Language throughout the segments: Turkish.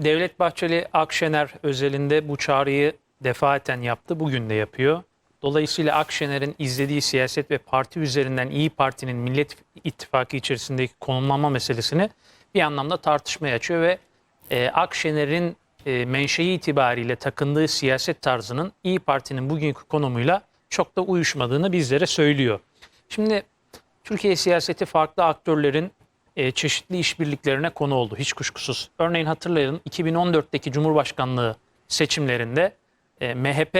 Devlet Bahçeli Akşener özelinde bu çağrıyı defaten yaptı. Bugün de yapıyor. Dolayısıyla Akşener'in izlediği siyaset ve parti üzerinden İyi Parti'nin Millet İttifakı içerisindeki konumlanma meselesini bir anlamda tartışmaya açıyor ve e, Akşener'in e, menşei itibariyle takındığı siyaset tarzının İyi Parti'nin bugünkü konumuyla çok da uyuşmadığını bizlere söylüyor. Şimdi Türkiye siyaseti farklı aktörlerin e, çeşitli işbirliklerine konu oldu hiç kuşkusuz. Örneğin hatırlayın 2014'teki Cumhurbaşkanlığı seçimlerinde e, MHP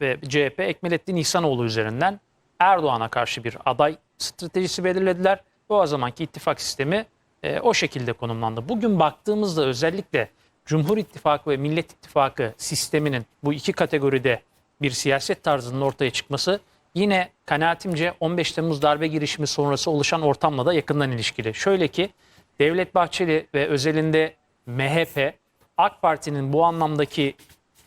ve CHP Ekmelettin İhsanoğlu üzerinden Erdoğan'a karşı bir aday stratejisi belirlediler. Ve o zamanki ittifak sistemi e, o şekilde konumlandı. Bugün baktığımızda özellikle Cumhur İttifakı ve Millet İttifakı sisteminin bu iki kategoride bir siyaset tarzının ortaya çıkması yine kanaatimce 15 Temmuz darbe girişimi sonrası oluşan ortamla da yakından ilişkili. Şöyle ki Devlet Bahçeli ve özelinde MHP AK Parti'nin bu anlamdaki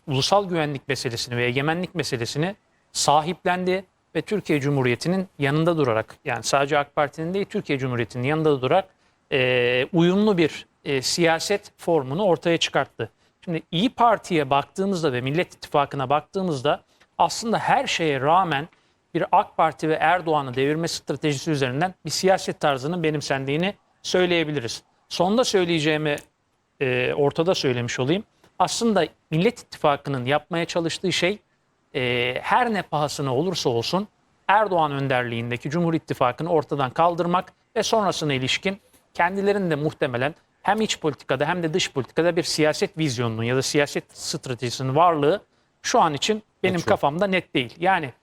ulusal güvenlik meselesini ve egemenlik meselesini sahiplendi ve Türkiye Cumhuriyeti'nin yanında durarak yani sadece AK Parti'nin değil Türkiye Cumhuriyeti'nin yanında durarak e, uyumlu bir e, siyaset formunu ortaya çıkarttı. Şimdi İyi Parti'ye baktığımızda ve Millet İttifakı'na baktığımızda aslında her şeye rağmen bir AK Parti ve Erdoğan'ı devirme stratejisi üzerinden bir siyaset tarzının benimsendiğini söyleyebiliriz. Sonda söyleyeceğimi e, ortada söylemiş olayım. Aslında Millet İttifakı'nın yapmaya çalıştığı şey e, her ne pahasına olursa olsun Erdoğan önderliğindeki Cumhur İttifakı'nı ortadan kaldırmak ve sonrasına ilişkin kendilerinin de muhtemelen hem iç politikada hem de dış politikada bir siyaset vizyonunun ya da siyaset stratejisinin varlığı şu an için benim şu. kafamda net değil. Yani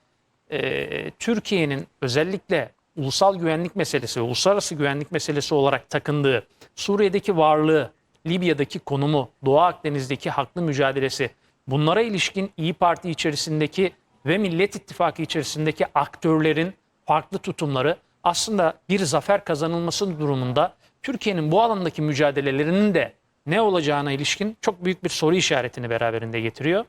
e, Türkiye'nin özellikle ulusal güvenlik meselesi ve uluslararası güvenlik meselesi olarak takındığı Suriye'deki varlığı, Libya'daki konumu, Doğu Akdeniz'deki haklı mücadelesi bunlara ilişkin İyi Parti içerisindeki ve Millet İttifakı içerisindeki aktörlerin farklı tutumları aslında bir zafer kazanılması durumunda Türkiye'nin bu alandaki mücadelelerinin de ne olacağına ilişkin çok büyük bir soru işaretini beraberinde getiriyor.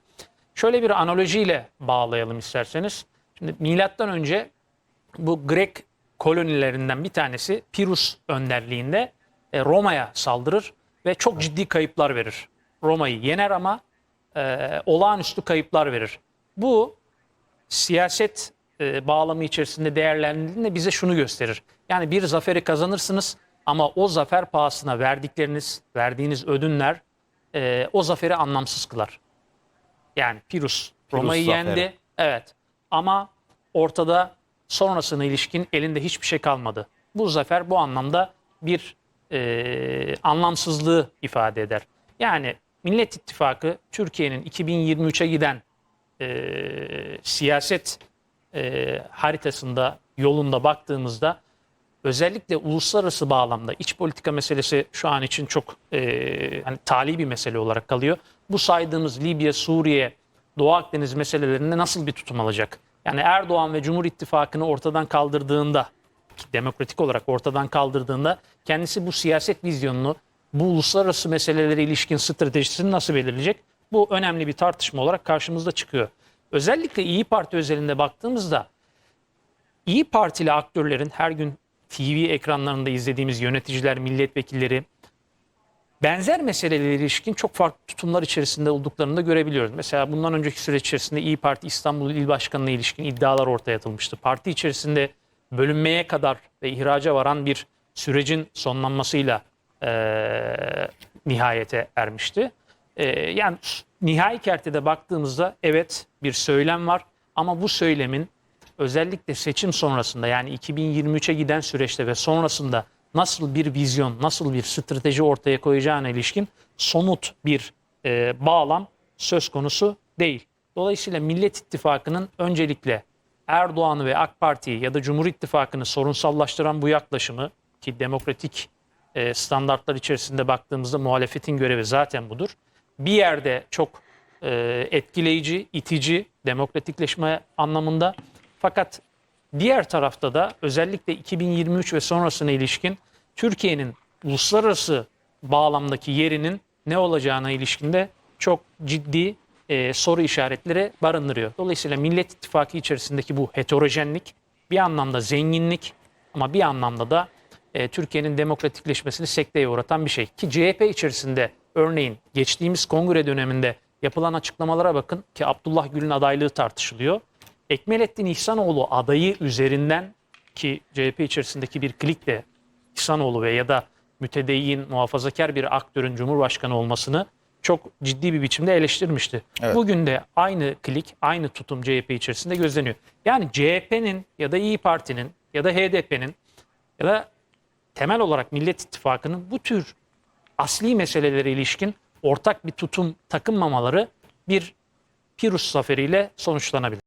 Şöyle bir analojiyle bağlayalım isterseniz. Şimdi milattan önce bu Grek kolonilerinden bir tanesi Pirus önderliğinde e, Roma'ya saldırır ve çok ciddi kayıplar verir. Roma'yı yener ama e, olağanüstü kayıplar verir. Bu siyaset e, bağlamı içerisinde değerlendirildiğinde bize şunu gösterir. Yani bir zaferi kazanırsınız ama o zafer pahasına verdikleriniz, verdiğiniz ödünler e, o zaferi anlamsız kılar. Yani Pirus Roma'yı yendi. Evet. Ama ortada sonrasına ilişkin elinde hiçbir şey kalmadı. Bu zafer bu anlamda bir e, anlamsızlığı ifade eder. Yani Millet İttifakı Türkiye'nin 2023'e giden e, siyaset e, haritasında, yolunda baktığımızda özellikle uluslararası bağlamda iç politika meselesi şu an için çok e, hani tali bir mesele olarak kalıyor. Bu saydığımız Libya, Suriye, Doğu Akdeniz meselelerinde nasıl bir tutum alacak? Yani Erdoğan ve Cumhur İttifakı'nı ortadan kaldırdığında, demokratik olarak ortadan kaldırdığında kendisi bu siyaset vizyonunu, bu uluslararası meselelere ilişkin stratejisini nasıl belirleyecek? Bu önemli bir tartışma olarak karşımızda çıkıyor. Özellikle İyi Parti özelinde baktığımızda İyi Partili aktörlerin her gün TV ekranlarında izlediğimiz yöneticiler, milletvekilleri benzer meselelere ilişkin çok farklı tutumlar içerisinde olduklarını da görebiliyoruz. Mesela bundan önceki süreç içerisinde İyi Parti İstanbul İl Başkanı'na ilişkin iddialar ortaya atılmıştı. Parti içerisinde bölünmeye kadar ve ihraca varan bir sürecin sonlanmasıyla eee, nihayete ermişti. Eee, yani nihai kertede baktığımızda evet bir söylem var ama bu söylemin özellikle seçim sonrasında yani 2023'e giden süreçte ve sonrasında nasıl bir vizyon, nasıl bir strateji ortaya koyacağına ilişkin somut bir e, bağlam söz konusu değil. Dolayısıyla Millet İttifakı'nın öncelikle Erdoğan'ı ve AK Parti'yi ya da Cumhur İttifakı'nı sorunsallaştıran bu yaklaşımı ki demokratik e, standartlar içerisinde baktığımızda muhalefetin görevi zaten budur. Bir yerde çok e, etkileyici, itici, demokratikleşme anlamında. Fakat diğer tarafta da özellikle 2023 ve sonrasına ilişkin Türkiye'nin uluslararası bağlamdaki yerinin ne olacağına ilişkinde çok ciddi e, soru işaretleri barındırıyor. Dolayısıyla Millet İttifakı içerisindeki bu heterojenlik bir anlamda zenginlik ama bir anlamda da e, Türkiye'nin demokratikleşmesini sekteye uğratan bir şey. Ki CHP içerisinde Örneğin geçtiğimiz kongre döneminde yapılan açıklamalara bakın ki Abdullah Gül'ün adaylığı tartışılıyor. Ekmelettin İhsanoğlu adayı üzerinden ki CHP içerisindeki bir klikle İhsanoğlu ve ya da mütedeyyin, muhafazakar bir aktörün Cumhurbaşkanı olmasını çok ciddi bir biçimde eleştirmişti. Evet. Bugün de aynı klik, aynı tutum CHP içerisinde gözleniyor. Yani CHP'nin ya da İyi Parti'nin ya da HDP'nin ya da temel olarak Millet İttifakı'nın bu tür asli meselelere ilişkin ortak bir tutum takınmamaları bir Pirus zaferiyle sonuçlanabilir.